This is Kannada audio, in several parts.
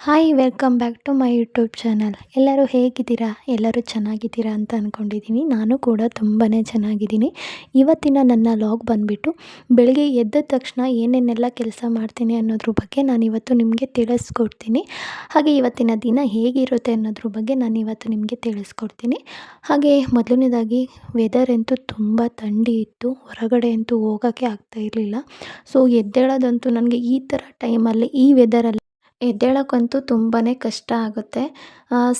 Hi welcome back to my YouTube channel ಎಲ್ಲರೂ ಹೇಗಿದ್ದೀರಾ? ಎಲ್ಲರೂ ಚೆನ್ನಾಗಿದ್ದೀರಾ ಅಂತ ಅಂದ್ಕೊಂಡಿದ್ದೀನಿ ನಾನು ಕೂಡ ತುಂಬಾ ಚೆನ್ನಾಗಿದ್ದೀನಿ. ಇವತ್ತಿನ ನನ್ನ ಲಾಗ್ ಬಂದುಬಿಟ್ಟು ಬೆಳಗ್ಗೆ ಎದ್ದ ತಕ್ಷಣ ಏನೇನೆಲ್ಲ ಕೆಲಸ ಮಾಡ್ತೀನಿ ಅನ್ನೋದ್ರ ಬಗ್ಗೆ ನಾನು ಇವತ್ತು ನಿಮಗೆ ತಿಳಿಸ್ಕೊಡ್ತೀನಿ. ಹಾಗೆ ಇವತ್ತಿನ ದಿನ ಹೇಗಿರುತ್ತೆ ಅನ್ನೋದ್ರ ಬಗ್ಗೆ ನಾನು ಇವತ್ತು ನಿಮಗೆ ತಿಳಿಸ್ಕೊಡ್ತೀನಿ. ಹಾಗೆ ಮೊದಲನೇದಾಗಿ ವೆದರ್ ಅಂತೂ ತುಂಬ ಥಂಡಿ ಇತ್ತು. ಹೊರಗಡೆ ಅಂತೂ ಹೋಗೋಕ್ಕೆ ಆಗ್ತಾ ಇರಲಿಲ್ಲ. ಸೊ ಎದ್ದೇಳೋದಂತೂ ನನಗೆ ಈ ಥರ ಟೈಮಲ್ಲಿ ಈ ವೆದರಲ್ಲಿ ಎದ್ದೇಳೋಕ್ಕಂತೂ ತುಂಬಾ ಕಷ್ಟ ಆಗುತ್ತೆ.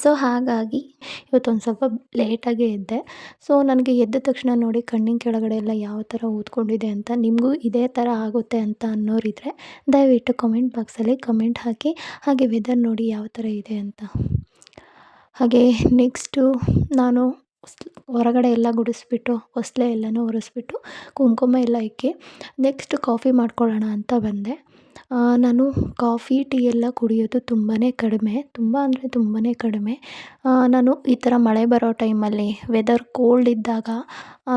ಸೊ ಹಾಗಾಗಿ ಇವತ್ತೊಂದು ಸ್ವಲ್ಪ ಲೇಟಾಗೇ ಎದ್ದೆ. ಸೊ ನನಗೆ ಎದ್ದ ತಕ್ಷಣ ನೋಡಿ ಕಣ್ಣಿನ ಕೆಳಗಡೆ ಎಲ್ಲ ಯಾವ ಥರ ಊದ್ಕೊಂಡಿದೆ ಅಂತ ನಿಮಗೂ ಇದೇ ಥರ ಆಗುತ್ತೆ ಅಂತ ಅನ್ನೋರಿದ್ರೆ ದಯವಿಟ್ಟು ಕಮೆಂಟ್ ಬಾಕ್ಸಲ್ಲಿ ಕಮೆಂಟ್ ಹಾಕಿ, ಹಾಗೆ ವೆದರ್ ನೋಡಿ ಯಾವ ಥರ ಇದೆ ಅಂತ. ಹಾಗೆ ನೆಕ್ಸ್ಟು ನಾನು ಹೊರಗಡೆ ಎಲ್ಲ ಗುಡಿಸ್ಬಿಟ್ಟು, ಹೊಸ್ಲೆ ಎಲ್ಲನೂ ಒರೆಸ್ಬಿಟ್ಟು, ಕುಂಕುಮ ಎಲ್ಲ ಇಕ್ಕಿ ನೆಕ್ಸ್ಟ್ ಕಾಫಿ ಮಾಡ್ಕೊಳ್ಳೋಣ ಅಂತ ಬಂದೆ. ನಾನು ಕಾಫಿ, ಟೀ ಎಲ್ಲ ಕುಡಿಯೋದು ತುಂಬಾ ಕಡಿಮೆ, ತುಂಬ ಅಂದರೆ ತುಂಬಾ ಕಡಿಮೆ. ನಾನು ಈ ಥರ ಮಳೆ ಬರೋ ಟೈಮಲ್ಲಿ ವೆದರ್ ಕೋಲ್ಡ್ ಇದ್ದಾಗ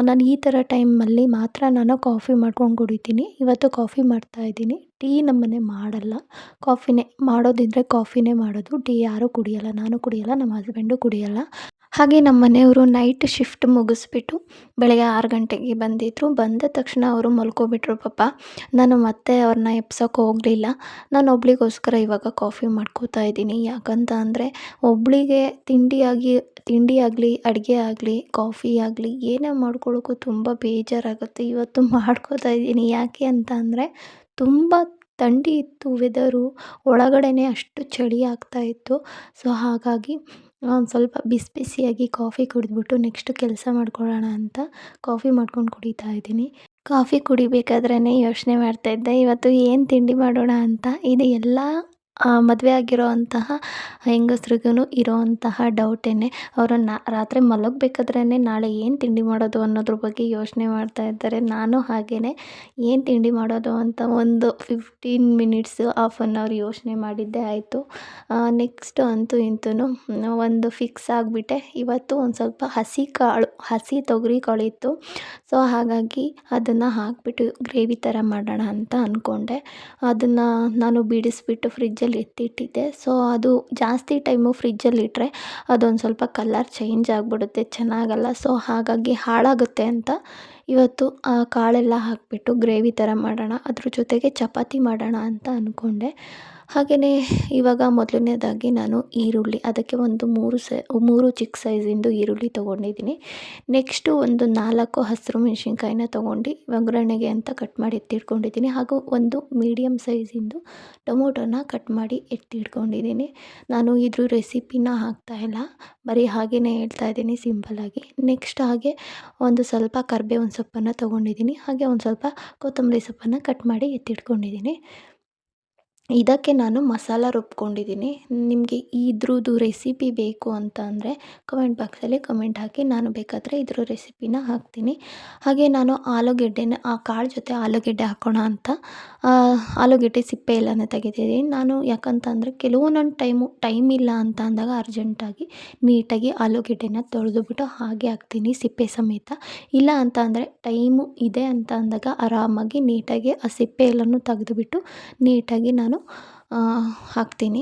ನಾನು ಈ ಥರ ಟೈಮಲ್ಲಿ ಮಾತ್ರ ನಾನು ಕಾಫಿ ಮಾಡ್ಕೊಂಡು ಕುಡಿತೀನಿ. ಇವತ್ತು ಕಾಫಿ ಮಾಡ್ತಾಯಿದ್ದೀನಿ ಟೀ ನಮ್ಮನೆ ಮಾಡಲ್ಲ. ಕಾಫಿನೇ ಮಾಡೋದಿದ್ದರೆ ಕಾಫಿನೇ ಮಾಡೋದು. ಟೀ ಯಾರೂ ಕುಡಿಯಲ್ಲ, ನಾನು ಕುಡಿಯಲ್ಲ, ನಮ್ಮ ಹಸ್ಬೆಂಡು ಕುಡಿಯಲ್ಲ. ಹಾಗೆ ನಮ್ಮ ಮನೆಯವರು ನೈಟ್ ಶಿಫ್ಟ್ ಮುಗಿಸ್ಬಿಟ್ಟು ಬೆಳಗ್ಗೆ ಆರು ಗಂಟೆಗೆ ಬಂದಿದ್ದರು ಬಂದ ತಕ್ಷಣ ಅವರು ಮಲ್ಕೊಬಿಟ್ರು ಪಾಪ ನಾನು ಮತ್ತೆ ಅವ್ರನ್ನ ಎಪ್ಸೋಕೆ ಹೋಗಲಿಲ್ಲ. ನಾನು ಒಬ್ಳಿಗೋಸ್ಕರ ಇವಾಗ ಕಾಫಿ ಮಾಡ್ಕೋತಾ ಇದ್ದೀನಿ. ಯಾಕಂತ ಅಂದರೆ ಒಬ್ಬಳಿಗೆ ತಿಂಡಿಯಾಗಿ ತಿಂಡಿ ಆಗಲಿ, ಅಡುಗೆ ಆಗಲಿ ಕಾಫಿ ಆಗಲಿ, ಏನೇ ಮಾಡ್ಕೊಳ್ಳೋಕ್ಕೂ ತುಂಬ ಬೇಜಾರಾಗುತ್ತೆ. ಇವತ್ತು ಮಾಡ್ಕೋತಾ ಇದ್ದೀನಿ. ಯಾಕೆ ಅಂತ ಅಂದರೆ ತುಂಬ ಥಂಡಿ ಇತ್ತು ವೆದರು ಒಳಗಡೆನೇ ಅಷ್ಟು ಚಳಿ ಆಗ್ತಾಯಿತ್ತು ಸೊ ಹಾಗಾಗಿ ಒಂದು ಸ್ವಲ್ಪ ಬಿಸಿ ಬಿಸಿಯಾಗಿ ಕಾಫಿ ಕುಡಿದ್ಬಿಟ್ಟು ನೆಕ್ಸ್ಟ್ ಕೆಲಸ ಮಾಡ್ಕೊಳ್ಳೋಣ ಅಂತ ಕಾಫಿ ಮಾಡ್ಕೊಂಡು ಕುಡಿತಾ ಇದ್ದೀನಿ. ಕಾಫಿ ಕುಡಿಬೇಕಾದ್ರೇ ಯೋಚನೆ ಮಾಡ್ತಾ ಇದ್ದೆ. ಇವತ್ತು ಏನು ತಿಂಡಿ ಮಾಡೋಣ ಅಂತ ಇದು ಎಲ್ಲ ಮದುವೆ ಆಗಿರೋ ಅಂತಹ ಹೆಂಗಸ್ರಿಗೂ ಇರೋವಂತಹ ಡೌಟೇನೆ. ಅವರು ರಾತ್ರಿ ಮಲಗಬೇಕಾದ್ರೇ ನಾಳೆ ಏನು ತಿಂಡಿ ಮಾಡೋದು ಅನ್ನೋದ್ರ ಬಗ್ಗೆ ಯೋಚನೆ ಮಾಡ್ತಾ ಇದ್ದಾರೆ. ನಾನು ಹಾಗೆಯೇ ಏನು ತಿಂಡಿ ಮಾಡೋದು ಅಂತ ಒಂದು fifteen minutes half an hour ಯೋಚನೆ ಮಾಡಿದ್ದೇ ಆಯಿತು. ನೆಕ್ಸ್ಟ್ ಅಂತೂ ಇಂತೂ ಒಂದು ಫಿಕ್ಸ್ ಆಗಿಬಿಟ್ಟೆ. ಇವತ್ತು ಒಂದು ಸ್ವಲ್ಪ ಹಸಿ ಕಾಳು, ಹಸಿ ತೊಗರಿ ಕಾಳು ಇತ್ತು ಸೊ ಹಾಗಾಗಿ ಅದನ್ನು ಹಾಕಿಬಿಟ್ಟು ಗ್ರೇವಿ ಥರ ಮಾಡೋಣ ಅಂತ ಅಂದ್ಕೊಂಡೆ ಅದನ್ನು ನಾನು ಬಿಡಿಸ್ಬಿಟ್ಟು ಫ್ರಿಜ್ಜಲ್ಲಿ ಫ್ರಿಜ್ಜಲ್ಲಿ ಎತ್ತಿಟ್ಟಿದ್ದೆ ಸೊ ಅದು ಜಾಸ್ತಿ ಟೈಮು ಫ್ರಿಜ್ಜಲ್ಲಿ ಇಟ್ಟರೆ ಅದೊಂದು ಸ್ವಲ್ಪ ಕಲರ್ ಚೇಂಜ್ ಆಗಿಬಿಡುತ್ತೆ, ಚೆನ್ನಾಗಲ್ಲ. ಸೊ ಹಾಗಾಗಿ ಹಾಳಾಗುತ್ತೆ ಅಂತ ಇವತ್ತು ಕಾಳೆಲ್ಲ ಹಾಕಿಬಿಟ್ಟು ಗ್ರೇವಿ ಥರ ಮಾಡೋಣ. ಅದ್ರ ಜೊತೆಗೆ ಚಪಾತಿ ಮಾಡೋಣ ಅಂತ ಅಂದ್ಕೊಂಡೆ ಹಾಗೆಯೇ ಇವಾಗ ಮೊದಲನೇದಾಗಿ ನಾನು ಈರುಳ್ಳಿ, ಅದಕ್ಕೆ ಒಂದು ಮೂರು ಸೈ, ಮೂರು ಚಿಕ್ಕ ಸೈಜಿಂದು ಈರುಳ್ಳಿ ತೊಗೊಂಡಿದ್ದೀನಿ. ನೆಕ್ಸ್ಟು ಒಂದು ನಾಲ್ಕು ಹಸಿರು ಮೆಣಸಿನ್ಕಾಯಿನ ತೊಗೊಂಡು ಒಗ್ಗರಣೆಗೆ ಅಂತ ಕಟ್ ಮಾಡಿ ಎತ್ತಿಟ್ಕೊಂಡಿದ್ದೀನಿ. ಹಾಗೂ ಒಂದು ಮೀಡಿಯಮ್ ಸೈಜಿಂದು ಟೊಮೊಟೊನ ಕಟ್ ಮಾಡಿ ಎತ್ತಿಟ್ಕೊಂಡಿದ್ದೀನಿ. ನಾನು ಇದ್ರ ರೆಸಿಪಿನ ಹಾಕ್ತಾಯಿಲ್ಲ ಬರೀ ಹಾಗೆಯೇ ಹೇಳ್ತಾ ಇದ್ದೀನಿ ಸಿಂಪಲ್ಲಾಗಿ ನೆಕ್ಸ್ಟ್ ಹಾಗೆ ಒಂದು ಸ್ವಲ್ಪ ಕರ್ಬೇವಿನ ಸೊಪ್ಪನ್ನು ತೊಗೊಂಡಿದ್ದೀನಿ. ಹಾಗೆ ಒಂದು ಸ್ವಲ್ಪ ಕೊತ್ತಂಬರಿ ಸೊಪ್ಪನ್ನು ಕಟ್ ಮಾಡಿ ಎತ್ತಿಟ್ಕೊಂಡಿದ್ದೀನಿ. ಇದಕ್ಕೆ ನಾನು ಮಸಾಲ ರುಬ್ಕೊಂಡಿದ್ದೀನಿ. ನಿಮಗೆ ಇದ್ರದ್ದು ರೆಸಿಪಿ ಬೇಕು ಅಂತ ಅಂದರೆ ಕಮೆಂಟ್ ಬಾಕ್ಸಲ್ಲಿ ಕಮೆಂಟ್ ಹಾಕಿ. ನಾನು ಬೇಕಾದರೆ ಇದ್ರ ರೆಸಿಪಿನ ಹಾಕ್ತೀನಿ. ಹಾಗೆ ನಾನು ಆಲೂಗೆಡ್ಡೆನ, ಆ ಕಾಳು ಜೊತೆ ಆಲೂಗೆಡ್ಡೆ ಹಾಕೋಣ ಅಂತ. ಆಲೂಗೆಡ್ಡೆ ಸಿಪ್ಪೆ ಎಲ್ಲನೂ ತೆಗೆದಿದ್ದೀನಿ. ನಾನು ಯಾಕಂತಂದರೆ ಕೆಲವೊಂದೊಂದು ಟೈಮು, ಟೈಮ್ ಇಲ್ಲ ಅಂತ ಅಂದಾಗ ಅರ್ಜೆಂಟಾಗಿ ನೀಟಾಗಿ ಆಲೂಗೆಡ್ಡೆನ ತೊಳೆದುಬಿಟ್ಟು ಹಾಗೆ ಹಾಕ್ತೀನಿ ಸಿಪ್ಪೆ ಸಮೇತ. ಇಲ್ಲ ಅಂತ ಅಂದರೆ ಟೈಮು ಇದೆ ಅಂತ ಅಂದಾಗ ಆರಾಮಾಗಿ ನೀಟಾಗಿ ಆ ಸಿಪ್ಪೆ ಎಲ್ಲನೂ ತೆಗೆದುಬಿಟ್ಟು ನೀಟಾಗಿ ನಾನು ಹಾಕ್ತೀನಿ.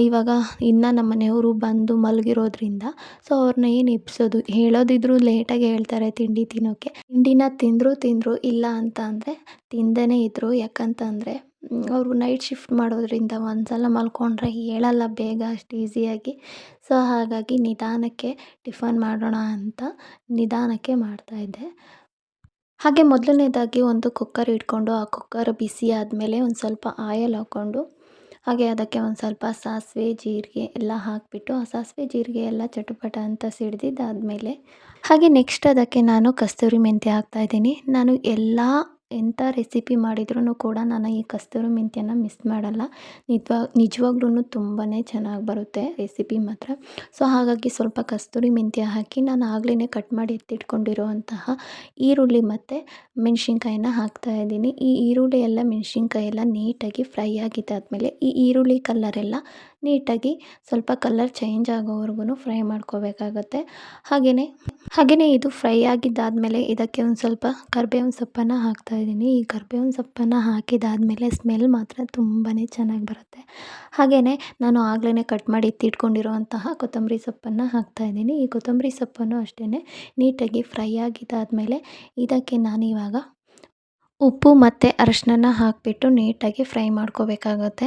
ಇವಾಗ ಇನ್ನು ನಮ್ಮ ಮನೆಯವರು ಬಂದು ಮಲಗಿರೋದ್ರಿಂದ ಸೊ ಅವ್ರನ್ನ ಏನು ಎಬ್ಸೋದು ಹೇಳೋದಿದ್ರೂ ಲೇಟಾಗಿ ಹೇಳ್ತಾರೆ ತಿಂಡಿ ತಿನ್ನೋಕ್ಕೆ ತಿಂಡಿನ ತಿಂದರೂ ತಿಂದರು ಇಲ್ಲ ಅಂತ ಅಂದರೆ ತಿಂದೇ ಇದ್ದರು ಯಾಕಂತಂದರೆ ಅವರು ನೈಟ್ ಶಿಫ್ಟ್ ಮಾಡೋದ್ರಿಂದ ಒಂದು ಸಲ ಮಲ್ಕೊಂಡ್ರೆ ಹೇಳಲ್ಲ ಬೇಗ ಅಷ್ಟು ಈಸಿಯಾಗಿ ಸೊ ಹಾಗಾಗಿ ನಿಧಾನಕ್ಕೆ ಟಿಫನ್ ಮಾಡೋಣ ಅಂತ ನಿಧಾನಕ್ಕೆ ಮಾಡ್ತಾಯಿದ್ದೆ ಹಾಗೆ ಮೊದಲನೇದಾಗಿ ಒಂದು ಕುಕ್ಕರ್ ಇಟ್ಕೊಂಡು ಆ ಕುಕ್ಕರ್ ಬಿಸಿ ಆದಮೇಲೆ ಒಂದು ಸ್ವಲ್ಪ ಆಯಲ್ ಹಾಕ್ಕೊಂಡು ಹಾಗೆ ಅದಕ್ಕೆ ಒಂದು ಸ್ವಲ್ಪ ಸಾಸಿವೆ, ಜೀರಿಗೆ ಎಲ್ಲ ಹಾಕಿಬಿಟ್ಟು ಆ ಸಾಸಿವೆ, ಜೀರಿಗೆ ಎಲ್ಲ ಚಟುಪಟ ಅಂತ ಸಿಡ್ದಿದ್ದಾದಮೇಲೆ ಹಾಗೆ ನೆಕ್ಸ್ಟ್ ಅದಕ್ಕೆ ನಾನು ಕಸ್ತೂರಿ ಮೆಂತ್ಯ ಹಾಕ್ತಾಯಿದ್ದೀನಿ ನಾನು ಎಲ್ಲ ಎಂಥ ರೆಸಿಪಿ ಮಾಡಿದ್ರೂ ಕೂಡ ನಾನು ಈ ಕಸ್ತೂರಿ ಮೆಂತ್ಯನ ಮಿಸ್ ಮಾಡಲ್ಲ. ನಿಜವಾ ನಿಜವಾಗ್ಲೂ ತುಂಬಾ ಚೆನ್ನಾಗಿ ಬರುತ್ತೆ ರೆಸಿಪಿ ಮಾತ್ರ. ಸೊ, ಹಾಗಾಗಿ ಸ್ವಲ್ಪ ಕಸ್ತೂರಿ ಮೆಂತ್ಯ ಹಾಕಿ ನಾನು ಆಗಲೇ ಕಟ್ ಮಾಡಿ ಎತ್ತಿಟ್ಕೊಂಡಿರುವಂತಹ ಈರುಳ್ಳಿ ಮತ್ತು ಮೆಣಸಿನ್ಕಾಯಿನ ಹಾಕ್ತಾಯಿದ್ದೀನಿ ಈ ಈರುಳ್ಳಿ ಎಲ್ಲ ಮೆಣಸಿನ್ಕಾಯಿ ಎಲ್ಲ ನೀಟಾಗಿ ಫ್ರೈ ಆಗಿದ್ದಾದಮೇಲೆ ಈ ಈರುಳ್ಳಿ ಕಲ್ಲರೆಲ್ಲ ನೀಟಾಗಿ ಸ್ವಲ್ಪ ಕಲರ್ ಚೇಂಜ್ ಆಗೋವರೆಗೂ ಫ್ರೈ ಮಾಡ್ಕೋಬೇಕಾಗತ್ತೆ. ಹಾಗೆಯೇ ಹಾಗೆಯೇ ಇದು ಫ್ರೈ ಆಗಿದ್ದಾದಮೇಲೆ ಇದಕ್ಕೆ ಒಂದು ಸ್ವಲ್ಪ ಕರ್ಬೇವಿನ ಸೊಪ್ಪನ್ನು ಹಾಕ್ತಾಯಿದ್ದೀನಿ ಈ ಕರ್ಬೇವಿನ ಸೊಪ್ಪನ್ನು ಹಾಕಿದಾದಮೇಲೆ ಸ್ಮೆಲ್ ಮಾತ್ರ ತುಂಬಾ ಚೆನ್ನಾಗಿ ಬರುತ್ತೆ. ಹಾಗೆಯೇ ನಾನು ಆಗಲೇ ಕಟ್ ಮಾಡಿ ಎತ್ತಿಟ್ಕೊಂಡಿರುವಂತಹ ಕೊತ್ತಂಬರಿ ಸೊಪ್ಪನ್ನು ಹಾಕ್ತಾಯಿದ್ದೀನಿ ಈ ಕೊತ್ತಂಬರಿ ಸೊಪ್ಪನ್ನು ಅಷ್ಟೇ ನೀಟಾಗಿ ಫ್ರೈ ಆಗಿದ್ದಾದಮೇಲೆ ಇದಕ್ಕೆ ನಾನು ಇವಾಗ ಉಪ್ಪು ಮತ್ತು ಅರಶಿನ ಹಾಕಿಬಿಟ್ಟು ನೀಟಾಗಿ ಫ್ರೈ ಮಾಡ್ಕೋಬೇಕಾಗತ್ತೆ.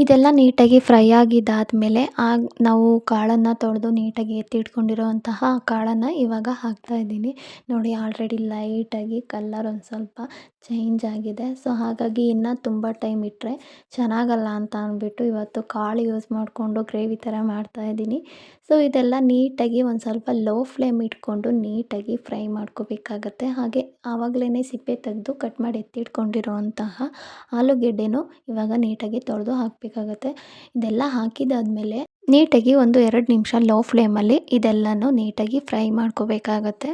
ಇದೆಲ್ಲ ನೀಟಾಗಿ ಫ್ರೈ ಆಗಿದ್ದಾದಮೇಲೆ ಆಗ ನಾವು ಕಾಳನ್ನು ತೊಳೆದು ನೀಟಾಗಿ ಎತ್ತಿಟ್ಕೊಂಡಿರುವಂತಹ ಕಾಳನ್ನು ಇವಾಗ ಹಾಕ್ತಾಯಿದ್ದೀನಿ ನೋಡಿ ಆಲ್ರೆಡಿ ಲೈಟಾಗಿ ಕಲ್ಲರ್ ಒಂದು ಸ್ವಲ್ಪ ಚೇಂಜ್ ಆಗಿದೆ. ಸೊ ಹಾಗಾಗಿ ಇನ್ನು ತುಂಬ ಟೈಮ್ ಇಟ್ಟರೆ ಚೆನ್ನಾಗಲ್ಲ ಅಂತ ಅಂದ್ಬಿಟ್ಟು ಇವತ್ತು ಕಾಳು ಯೂಸ್ ಮಾಡಿಕೊಂಡು ಗ್ರೇವಿ ಥರ ಮಾಡ್ತಾಯಿದ್ದೀನಿ ಸೊ ಇದೆಲ್ಲ ನೀಟಾಗಿ ಒಂದು ಸ್ವಲ್ಪ ಲೋ ಫ್ಲೇಮ್ ಇಟ್ಕೊಂಡು ನೀಟಾಗಿ ಫ್ರೈ ಮಾಡ್ಕೋಬೇಕಾಗತ್ತೆ. ಹಾಗೆ ಆವಾಗಲೇ ಸಿಪ್ಪೆ ತೆಗೆದು ಕಟ್ ಮಾಡಿ ಎತ್ತಿಟ್ಕೊಂಡಿರುವಂತಹ ಆಲೂಗೆಡ್ಡೆನೂ ಇವಾಗ ನೀಟಾಗಿ ತೊಳೆದು ಹಾಕಬೇಕಾಗತ್ತೆ ಇದೆಲ್ಲ ಹಾಕಿದಾದಮೇಲೆ ನೀಟಾಗಿ ಒಂದು ಎರಡು ನಿಮಿಷ ಲೋ ಫ್ಲೇಮಲ್ಲಿ ಇದೆಲ್ಲನೂ ನೀಟಾಗಿ ಫ್ರೈ ಮಾಡ್ಕೋಬೇಕಾಗತ್ತೆ.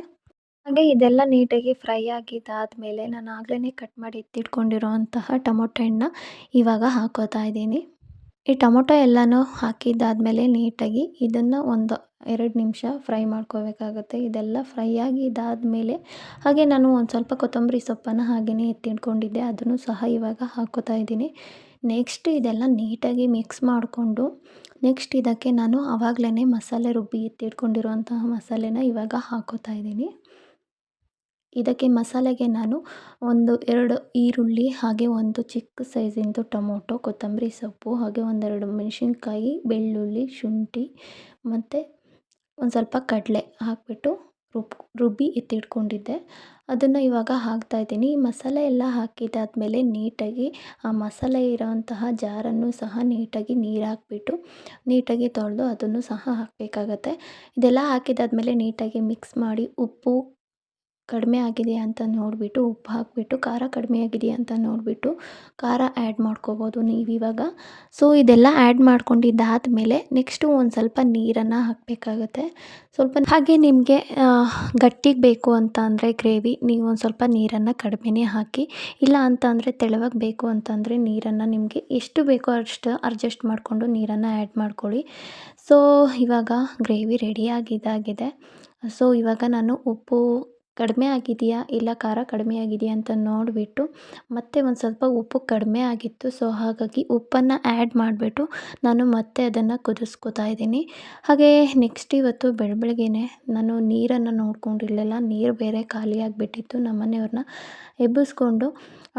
ಹಾಗೆ ಇದೆಲ್ಲ ನೀಟಾಗಿ ಫ್ರೈ ಆಗಿದ್ದಾದಮೇಲೆ ನಾನು ಆಗಲೇ ಕಟ್ ಮಾಡಿ ಎತ್ತಿಟ್ಕೊಂಡಿರುವಂತಹ ಟೊಮೊಟೊ ಹಣ್ಣನ್ನ ಇವಾಗ ಹಾಕೋತಾ ಇದ್ದೀನಿ. ಈ ಟೊಮೊಟೊ ಎಲ್ಲನೂ ಹಾಕಿದ್ದಾದಮೇಲೆ ನೀಟಾಗಿ ಇದನ್ನು ಒಂದು ಎರಡು ನಿಮಿಷ ಫ್ರೈ ಮಾಡ್ಕೋಬೇಕಾಗತ್ತೆ. ಇದೆಲ್ಲ ಫ್ರೈ ಆಗಿದ್ದಾದಮೇಲೆ ಹಾಗೆ ನಾನು ಒಂದು ಸ್ವಲ್ಪ ಕೊತ್ತಂಬರಿ ಸೊಪ್ಪನ್ನು ಹಾಗೆಯೇ ಎತ್ತಿಟ್ಕೊಂಡಿದ್ದೆ ಅದನ್ನು ಸಹ ಇವಾಗ ಹಾಕೋತಾ ಇದ್ದೀನಿ. ನೆಕ್ಸ್ಟ್ ಇದೆಲ್ಲ ನೀಟಾಗಿ ಮಿಕ್ಸ್ ಮಾಡಿಕೊಂಡು ನೆಕ್ಸ್ಟ್ ಇದಕ್ಕೆ ನಾನು ಆವಾಗಲೇ ಮಸಾಲೆ ರುಬ್ಬಿ ಎತ್ತಿಟ್ಕೊಂಡಿರುವಂತಹ ಮಸಾಲೆನ ಇವಾಗ ಹಾಕೋತಾ ಇದ್ದೀನಿ. ಇದಕ್ಕೆ ಮಸಾಲೆಗೆ ನಾನು ಒಂದು ಎರಡು ಈರುಳ್ಳಿ ಹಾಗೆ ಒಂದು ಚಿಕ್ಕ ಸೈಜಿಂದು ಟೊಮೊಟೊ, ಕೊತ್ತಂಬರಿ ಸೊಪ್ಪು, ಹಾಗೆ ಒಂದೆರಡು ಮೆಣಸಿನ್ಕಾಯಿ, ಬೆಳ್ಳುಳ್ಳಿ, ಶುಂಠಿ ಮತ್ತು ಒಂದು ಸ್ವಲ್ಪ ಕಡಲೆ ಹಾಕಿಬಿಟ್ಟು ರುಬ್, ರುಬ್ಬಿ ಎತ್ತಿಟ್ಕೊಂಡಿದ್ದೆ. ಅದನ್ನು ಇವಾಗ ಹಾಕ್ತಾಯಿದ್ದೀನಿ ಈ ಮಸಾಲೆ ಎಲ್ಲ ಹಾಕಿದಾದ್ಮೇಲೆ ನೀಟಾಗಿ, ಆ ಮಸಾಲೆ ಇರೋವಂತಹ ಜಾರನ್ನು ಸಹ ನೀಟಾಗಿ ನೀರು ಹಾಕಿಬಿಟ್ಟು, ನೀಟಾಗಿ ತೊಳೆದು ಅದನ್ನು ಸಹ ಹಾಕಬೇಕಾಗತ್ತೆ. ಇದೆಲ್ಲ ಹಾಕಿದಾದ್ಮೇಲೆ ನೀಟಾಗಿ ಮಿಕ್ಸ್ ಮಾಡಿ ಉಪ್ಪು ಕಡಿಮೆ ಆಗಿದೆಯಾ ಅಂತ ನೋಡಿಬಿಟ್ಟು ಉಪ್ಪು ಹಾಕಿಬಿಟ್ಟು, ಖಾರ ಕಡಿಮೆ ಆಗಿದೆಯಾ ಅಂತ ನೋಡಿಬಿಟ್ಟು ಖಾರ ಆ್ಯಡ್ ಮಾಡ್ಕೋಬೋದು ನೀವು ಇವಾಗ. ಸೊ ಇದೆಲ್ಲ ಆ್ಯಡ್ ಮಾಡ್ಕೊಂಡಿದ್ದಾದಮೇಲೆ ನೆಕ್ಸ್ಟು ಒಂದು ಸ್ವಲ್ಪ ನೀರನ್ನು ಹಾಕಬೇಕಾಗತ್ತೆ. ಸ್ವಲ್ಪ ಹಾಗೆ ನಿಮಗೆ ಗಟ್ಟಿಗೆ ಬೇಕು ಅಂತ ಅಂದರೆ ಗ್ರೇವಿ ನೀವು ಒಂದು ಸ್ವಲ್ಪ ನೀರನ್ನು ಕಡಿಮೆನೇ ಹಾಕಿ, ಇಲ್ಲ ಅಂತ ಅಂದರೆ ತೆಳುವಾಗಿ ಬೇಕು ಅಂತಂದರೆ ನೀರನ್ನು ನಿಮಗೆ ಎಷ್ಟು ಬೇಕೋ ಅಷ್ಟು ಅಡ್ಜಸ್ಟ್ ಮಾಡಿಕೊಂಡು ನೀರನ್ನು ಆ್ಯಡ್ ಮಾಡ್ಕೊಳ್ಳಿ. ಸೊ ಇವಾಗ ಗ್ರೇವಿ ರೆಡಿಯಾಗಿದ್ದಾಗಿದೆ ಸೊ ಇವಾಗ ನಾನು ಉಪ್ಪು ಕಡಿಮೆ ಆಗಿದೆಯಾ? ಇಲ್ಲ, ಖಾರ ಕಡಿಮೆ ಆಗಿದೆಯಾ ಅಂತ ನೋಡಿಬಿಟ್ಟು ಮತ್ತೆ ಒಂದು ಸ್ವಲ್ಪ ಉಪ್ಪು ಕಡಿಮೆ ಆಗಿತ್ತು. ಸೊ ಹಾಗಾಗಿ ಉಪ್ಪನ್ನು ಆ್ಯಡ್ ಮಾಡಿಬಿಟ್ಟು ನಾನು ಮತ್ತೆ ಅದನ್ನು ಕುದಿಸ್ಕೊತಾ ಇದ್ದೀನಿ. ಹಾಗೇ ನೆಕ್ಸ್ಟ್ ಇವತ್ತು ಬೆಳ ಬೆಳಗ್ಗೆನೆ ನಾನು ನೀರನ್ನು ನೋಡ್ಕೊಂಡಿರಲಿಲ್ಲ. ನೀರು ಬೇರೆ ಖಾಲಿಯಾಗಿಬಿಟ್ಟಿತ್ತು ನಮ್ಮ ಮನೆಯವ್ರನ್ನ ಎಬ್ಬಿಸ್ಕೊಂಡು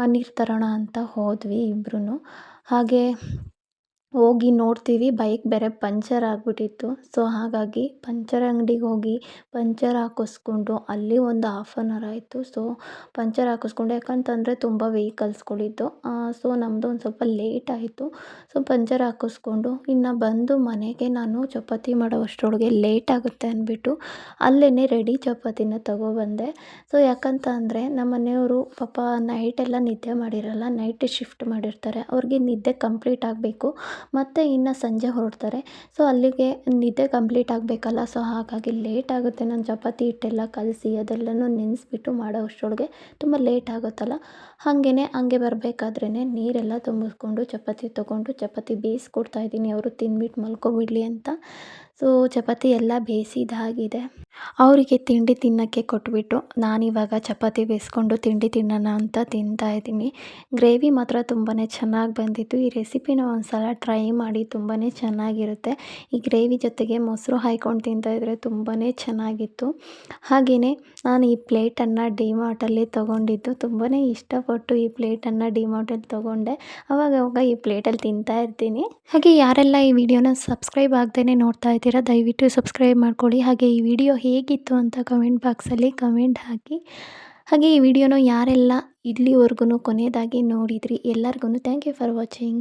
ನೀರು ತರೋಣ ಅಂತ ಹೋದ್ವಿ ಇಬ್ಬರೂ ಹಾಗೆ ಹೋಗಿ ನೋಡ್ತೀವಿ. ಬೈಕ್ ಬೇರೆ ಪಂಚರ್ ಆಗಿಬಿಟ್ಟಿತ್ತು. ಸೊ, ಹಾಗಾಗಿ ಪಂಚರ್ ಅಂಗಡಿಗೆ ಹೋಗಿ ಪಂಚರ್ ಹಾಕಿಸ್ಕೊಂಡು ಅಲ್ಲಿ ಒಂದು ಹಾಫ್ ಆನ್ ಅವರ್ ಆಯಿತು. ಸೊ, ಪಂಚರ್ ಹಾಕಿಸ್ಕೊಂಡು, ಯಾಕಂತಂದರೆ ತುಂಬ ವೆಹಿಕಲ್ಸ್ಗಳಿತ್ತು ಸೊ ನಮ್ಮದು ಒಂದು ಸ್ವಲ್ಪ ಲೇಟ್ ಆಯಿತು. ಸೊ, ಪಂಚರ್ ಹಾಕಿಸ್ಕೊಂಡು ಇನ್ನು ಬಂದು ಮನೆಗೆ ನಾನು ಚಪಾತಿ ಮಾಡೋ ಅಷ್ಟರೊಳಗೆ ಲೇಟ್ ಆಗುತ್ತೆ ಅಂದ್ಬಿಟ್ಟು ಅಲ್ಲೇ ರೆಡಿ ಚಪಾತಿನ ತಗೊಬಂದೆ. ಸೊ ಯಾಕಂತ ಅಂದರೆ ನಮ್ಮ ಮನೆಯವರು ಪಾಪ ನೈಟೆಲ್ಲ ನಿದ್ದೆ ಮಾಡಿರಲ್ಲ ನೈಟ್ ಶಿಫ್ಟ್ ಮಾಡಿರ್ತಾರೆ. ಅವ್ರಿಗೆ ನಿದ್ದೆ ಕಂಪ್ಲೀಟ್ ಆಗಬೇಕು. ಮತ್ತು ಇನ್ನು ಸಂಜೆ ಹೊರಡ್ತಾರೆ. ಸೊ ಅಲ್ಲಿಗೆ ನಿದ್ದೆ ಕಂಪ್ಲೀಟ್ ಆಗಬೇಕಲ್ಲ. ಸೊ ಹಾಗಾಗಿ ಲೇಟ್ ಆಗುತ್ತೆ. ನಾನು ಚಪಾತಿ ಹಿಟ್ಟೆಲ್ಲ ಕಲಸಿ ಅದೆಲ್ಲನೂ ನೆನೆಸ್ಬಿಟ್ಟು ಮಾಡೋ ಅಷ್ಟರೊಳಗೆ ತುಂಬ ಲೇಟ್ ಆಗುತ್ತಲ್ಲ. ಹಾಗೇ ಹಂಗೆ ಬರಬೇಕಾದ್ರೇ ನೀರೆಲ್ಲ ತುಂಬಿಸ್ಕೊಂಡು, ಚಪಾತಿ ತೊಗೊಂಡು ಚಪಾತಿ ಬೇಯಿಸ್ಕೊಡ್ತಾಯಿದ್ದೀನಿ ಅವರು ತಿಂದ್ಬಿಟ್ಟು ಮಲ್ಕೊಬಿಡಲಿ ಅಂತ. ಸೊ, ಚಪಾತಿ ಎಲ್ಲ ಬೇಯಿಸಿದ್ದಾಗಿದೆ ಅವರಿಗೆ ತಿಂಡಿ ತಿನ್ನೋಕ್ಕೆ ಕೊಟ್ಬಿಟ್ಟು, ನಾನಿವಾಗ ಚಪಾತಿ ಬೇಯಿಸ್ಕೊಂಡು ತಿಂಡಿ ತಿನ್ನೋಣ ಅಂತ ತಿಂತಾ ಇದ್ದೀನಿ. ಗ್ರೇವಿ ಮಾತ್ರ ತುಂಬಾ ಚೆನ್ನಾಗಿ ಬಂದಿತ್ತು. ಈ ರೆಸಿಪಿನ ಒಂದು ಸಲ ಟ್ರೈ ಮಾಡಿ ತುಂಬಾ ಚೆನ್ನಾಗಿರುತ್ತೆ. ಈ ಗ್ರೇವಿ ಜೊತೆಗೆ ಮೊಸರು ಹಾಯ್ಕೊಂಡು ತಿಂತಾಯಿದ್ರೆ ತುಂಬಾ ಚೆನ್ನಾಗಿತ್ತು. ಹಾಗೆಯೇ ನಾನು ಈ ಪ್ಲೇಟನ್ನು ಡಿಮಾರ್ಟಲ್ಲಿ ತೊಗೊಂಡಿದ್ದು. ತುಂಬಾ ಇಷ್ಟಪಟ್ಟು ಈ ಪ್ಲೇಟನ್ನು ಡಿಮಾರ್ಟಲ್ಲಿ ತೊಗೊಂಡೆ. ಅವಾಗವಾಗ ಅವಾಗ ಈ ಪ್ಲೇಟಲ್ಲಿ ತಿಂತಾ ಇರ್ತೀನಿ. ಹಾಗೆ ಯಾರೆಲ್ಲ ಈ ವಿಡಿಯೋನ ಸಬ್ಸ್ಕ್ರೈಬ್ ಆಗದೇ ನೋಡ್ತಾ ಇದ್ದೀರಾ ದಯವಿಟ್ಟು ಸಬ್ಸ್ಕ್ರೈಬ್ ಮಾಡ್ಕೊಳ್ಳಿ. ಹಾಗೆ ಈ ವಿಡಿಯೋ ಹೇಗಿತ್ತು ಅಂತ ಕಮೆಂಟ್ ಬಾಕ್ಸಲ್ಲಿ ಕಮೆಂಟ್ ಹಾಕಿ. ಹಾಗೆ ಈ ವಿಡಿಯೋನ ಯಾರೆಲ್ಲ ಇಲ್ಲಿವರೆಗೂ ಕೊನೆಯದಾಗಿ ನೋಡಿದ್ರಿ ಎಲ್ಲರಿಗೂ ಥ್ಯಾಂಕ್ ಯು ಫಾರ್ ವಾಚಿಂಗ್